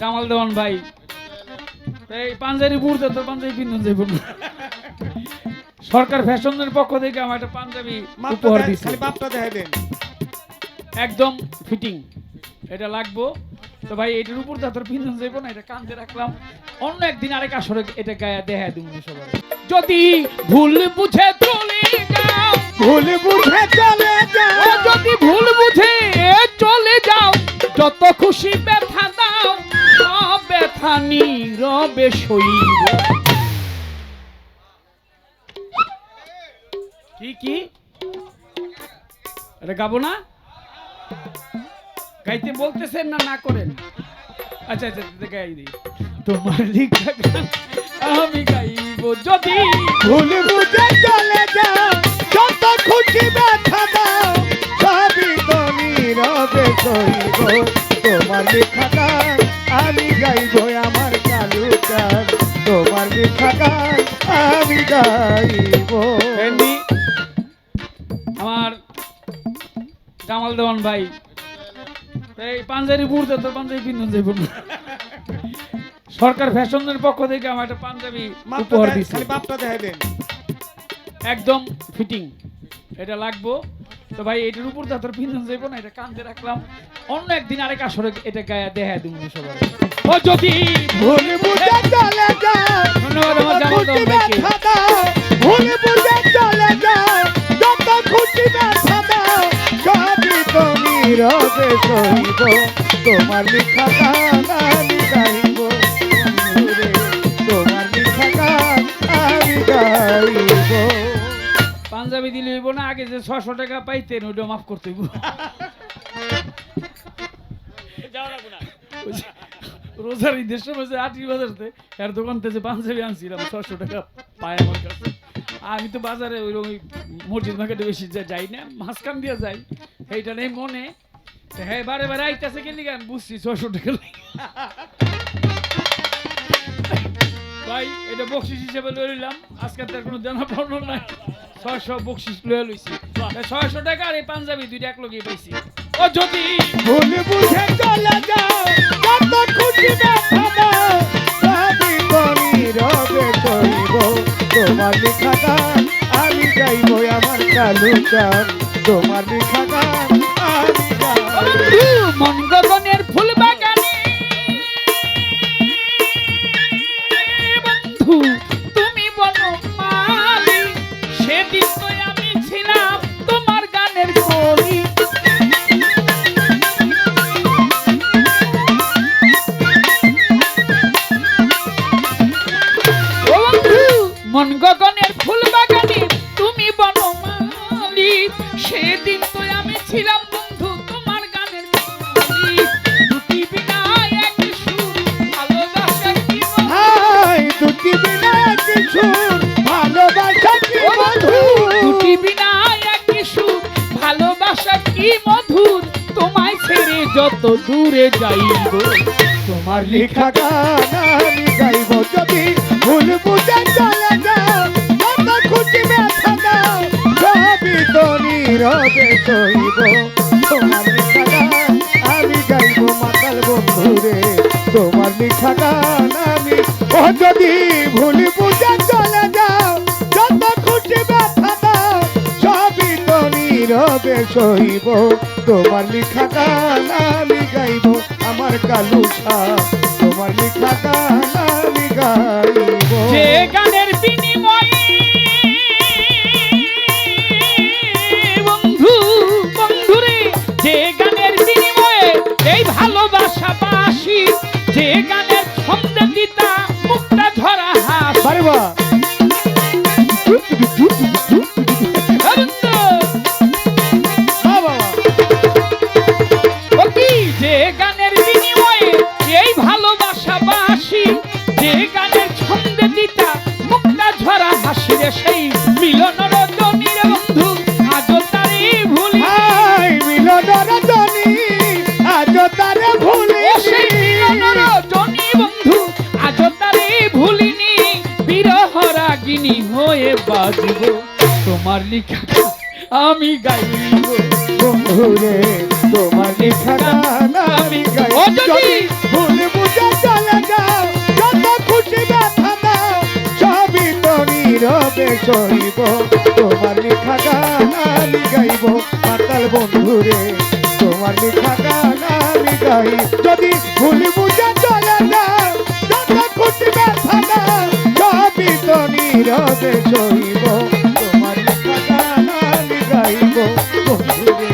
জামাল দেওয়ান ভাই। এই পাঞ্জাবি বুড়তে তো পাঞ্জাবি পিন্ধন যাইব। সরকার ফ্যাশনের পক্ষ থেকে আমার একটা পাঞ্জাবি উপহার দেখাই- দিচ্ছে খালি মাপটা দেখাই দেন। একদম ফিটিং এটা লাগবো। তো ভাই এটার উপর তো তোর পিন্ধন যাইব না এটা কান্দে রাখলাম। অন্য একদিন আরেক আসরে এটা গায়ে দেখা দিব সবাই। যদি ভুল বুঝে চলে যাও ভুল বুঝে চলে যাও। যদি ভুল বুঝে চলে যাও যত খুশি ব্যথা দাও ব্যথা নীরবে সইব কি কি? এটা গাবো না? গাইতে বলতেছেন না না করেন? আচ্ছা আচ্ছা আচ্ছা, গাই দিই। তোমার লিখা আমি গাইব যদি। ভুল বুঝে চলে যাও যত খুশি ব্যথা দাও সবই তো নীরবে সইব তোমার লেখা গান গাইব আমার কালু গান তোমার গান আমি গাইব। আমার জামাল দেওয়ান ভাই এই পাঞ্জাবি বুড়তে তো পাঞ্জাবি পিন্ধন যাইব সরকার ফ্যাশনের পক্ষ থেকে আমার একটা পাঞ্জাবি উপহার দিচ্ছে মাপটা দেখাই দেন। একদম ফিটিং এটা লাগবো। তো ভাই এটার উপর তো তোর পিন্ধন যাইব না এটা কান্দে রাখলাম। অন্য একদিন আরেক আসরে এটা গায়ে দেখা দিব সবাই। ও যদি ভুল বুঝে চলে ব্যথা দাও ভুল বুঝে চলে যাও যত খুশি ব্যথা দাও সবই তো নীরবে সইব তোমার লিখা গান আমি গাইব। তোমার লিখা গান আমি গাইব। পাঞ্জাবি দিলে হইব না আগে যে ছশো টাকা পাইতেন ওইটা মাফ করতে হইব। ওই যে রোজার বাজারতে এর দোকান থেকে পাঞ্জাবি আনছিলাম, ছশো টাকা পায় আমার কাছে। আমি তো বাজারে ওই ওই মসজিদ মার্কেটে বেশি যাই না, মাঝখান দিয়ে যাই। এইটা নেই মনে। হ্যাঁ বারে বারে গান বুঝছি ছশো টাকা ভাই, এটা বকশিস হিসেবে লয়ে নিলাম আজকে তার কোনো জানা পাওয়া নাই। ছয়শো বকশিস লয়ে লইছি। ছয়শো টাকা আর এই পাঞ্জাবি দুইটা এক লগেই পাইছি। ও যদি কালু গান তোমার লিখা গান মন গগনের ছেড়ে দূরে যাইব? তোমার লিখা গান আমি গাইব যদি ভুল বুঝে চলে যাও যত খুশি ব্যথা দাও, সবই তো নীরবে সইব তোমার লিখা গান আমি গাইব, মাতাল বন্ধুরে। তোমার লিখা গান আমি, ও যদি ভুল বুঝে চলে যাও, যত খুশি ব্যথা দাও, সবই তো নীরবে সইব তোমার লিখা গান আমি গাইব আমার কালুসা তোমার লিখা গান আমি গাইব। যে গানের ছন্দে দিতা মুক্তা ঝরা হাসি রে সেই মিলন রজনীর বন্ধু আজ তারে ভুলি। মিলন রজনী আজ তারে ভুলি। সেই মিলন রজনী বন্ধু আজ তারে ভুলিনি। বিরহ রাগিনী হয়ে বাজব তোমার লিখা আমি গাইব। বন্ধুরে তোমার লিখা আমি গাইব। যদি ভুল সইব তোমার লেখা গান আমি গাইব। মাতাল বন্ধুরে, তোমার লেখা গান আমি গাই। যদি ভুল বুঝা চলে নীরবে চলিব। তোমার লেখা গান গাইব, বন্ধুরে।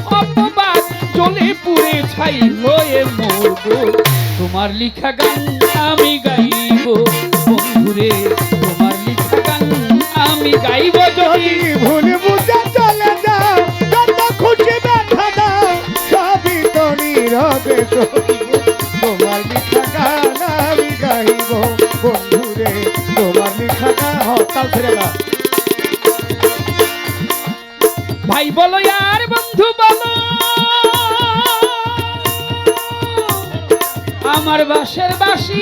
ছাই হয়ে মরবো তোমার লিখা গান আমি গাইব। বন্ধুরে তোমার লিখা গান আমি গাইব যদি। ভুল বুঝে চলে যাও যত খুশি ব্যথা দাও সবই তো নীরবে তোমার লিখা গান আমি গাইব। বন্ধুরে তোমার লিখা গান হতাল ছেড়ে না ভাই বলো আর বন্ধু বলো। আমার বাসের বাসি।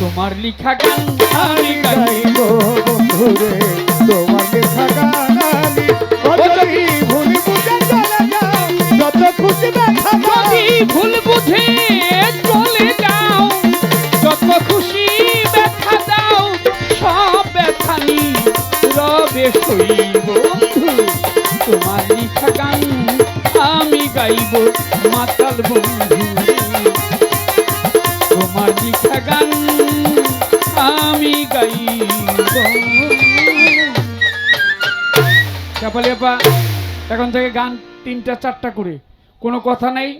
তোমার লিখা গান আমি গাই। গাইব বন্ধুরে তোমার লেখা গান আমি যদি ভুল বুঝে চলে যাও যত খুশি ব্যথা দাও যদি ভুল বুঝে চলে যাও যত খুশি ব্যথা দাও সব ব্যথা নি রবে বন্ধু তোমার লিখা গান আমি গাইব মাতাল বন্ধু। চাপালিয়াপা, এখন থেকে গান তিনটা, চারটা করে। কোনো কথা নেই,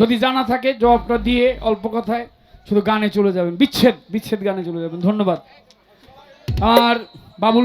যদি জানা থাকে, জবাবটা দিয়ে অল্প কথায় শুধু গানে চলে যাবেন। বিচ্ছেদ বিচ্ছেদ গানে চলে যাবেন। ধন্যবাদ। আর বাবুল